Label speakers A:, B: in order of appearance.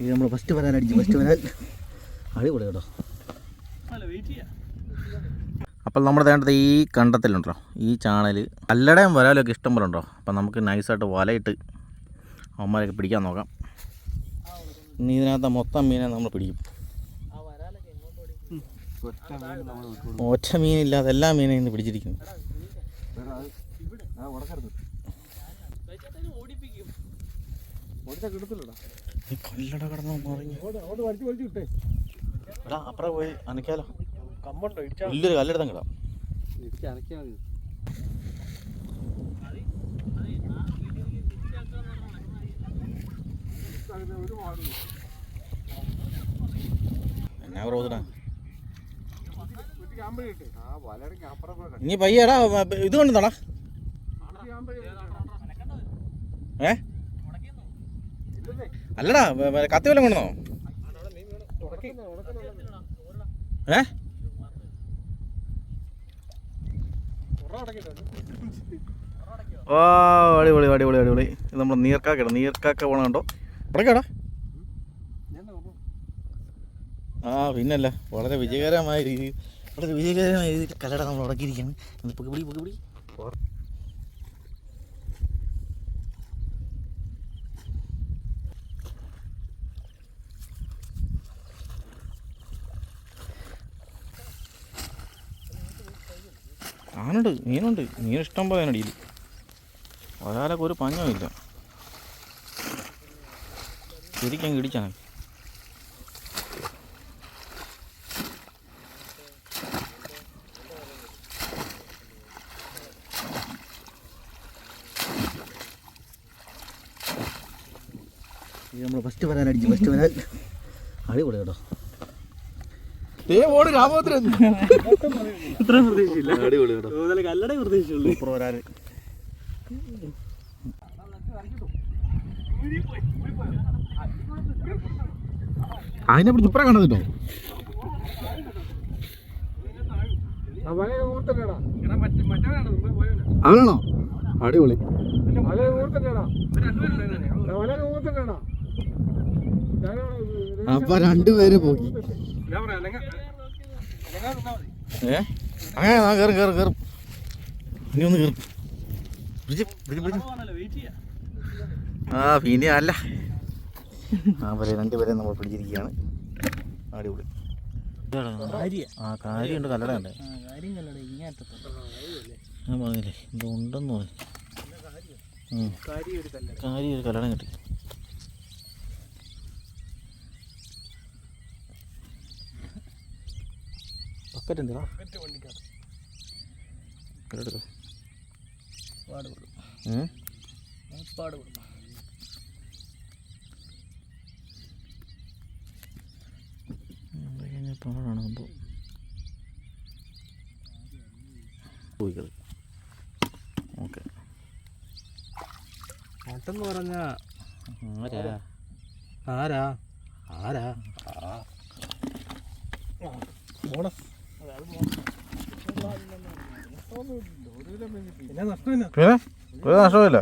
A: ഇത് നമ്മൾ ഫസ്റ്റ് വരാൻ അടിച്ചു ഫസ്റ്റ് വരാൻ. അടിപൊളി കേട്ടോ. അപ്പോൾ നമ്മുടെ വേണ്ടത് ഈ കണ്ടത്തിലുണ്ടോ? ഈ ചാണൽ അല്ലടയും വരാലൊക്കെ ഇഷ്ടം പോലെ ഉണ്ടോ? അപ്പം നമുക്ക് നൈസായിട്ട് വലയിട്ട് അവന്മാരൊക്കെ പിടിക്കാൻ നോക്കാം. ഇനി ഇതിനകത്ത് മൊത്തം മീനെ നമ്മൾ പിടിക്കും. ഒറ്റ മീനില്ലാതെ എല്ലാ മീനെയും ഇന്ന് പിടിച്ചിരിക്കുന്നു. ഈ കൊല്ലട കടന്ന് മറിഞ്ഞു എടാ അപ്പുറം പോയി അനക്കാലോ. വലിയൊരു കല്ലെടുത്തം കിടാം എന്നാ ഇനി പയ്യടാ ഇത് കൊണ്ടുതടാ ഏ? അല്ലടാ കത്തി വല്ലതും കൊണ്ടുവന്നോ? ഏ? ഓ അടിപൊളി അടിപൊളി അടിപൊളി ഇത് നമ്മുടെ നീർക്കാക്കട നീർക്കാക്ക പോണ കണ്ടോ? ആ പിന്നല്ല വളരെ വിജയകരമായ രീതി വളരെ വിജയകരമായ രീതിയിൽ കല്ലട നമ്മൾ ഉടക്കിയിരിക്കുകയാണ് പൊക്കി പിടി പൊക്കി പിടി ആനുണ്ട് മീനുണ്ട്. മീൻ ഇഷ്ടം പോലെ അടിയിൽ ഒരാളൊക്കെ ഒരു പഞ്ഞമില്ല ശരിക്കും ഇടിച്ചാണ് നമ്മൾ ഫസ്റ്റ് വരാൻ ഫസ്റ്റ് വരാൻ. അടിപൊളി കേട്ടോ.
B: ഇത്രയും പ്രതീക്ഷയില്ല.
A: അടിപൊളി കേട്ടോ
B: പ്രതീക്ഷയുള്ളൂ
A: സൂപ്പർ വരാൻ അതിനെ പിടിച്ച് ഇപ്പറ കണ്ടതിട്ടോ അവനാണോ? അടിപൊളി. അപ്പൊ രണ്ടുപേരെ പോക്കി അങ്ങനെ ആ കയറും കയറും കയറും ഇനി ഒന്ന് കയറും പിടിച്ച് പിടിച്ച് പിടിച്ച്. ആ പിന്നെ അല്ല. ആ വരെ രണ്ടുപേരെയും നമ്മൾ പിടിച്ചിരിക്കുകയാണ്. അടിപൊളി. ആ കാര്യമുണ്ട് കല്ലടയുണ്ട് ഞാൻ പറഞ്ഞില്ലേ? എന്തോ ഉണ്ടെന്ന് തോന്നി. കാര്യം ഒരു കല്ലടം കിട്ടി. ബക്കറ്റ് എന്തിനാ എടുത്തോ പാടാണ് സംഭവം പോയിക്കളി. ഓക്കെ.
B: മട്ടെന്ന് പറഞ്ഞ
A: ആരാ?
B: ആരാ? ആരാ? ആ. നഷ്ടമില്ല
A: പിന്നെ നഷ്ടമില്ല.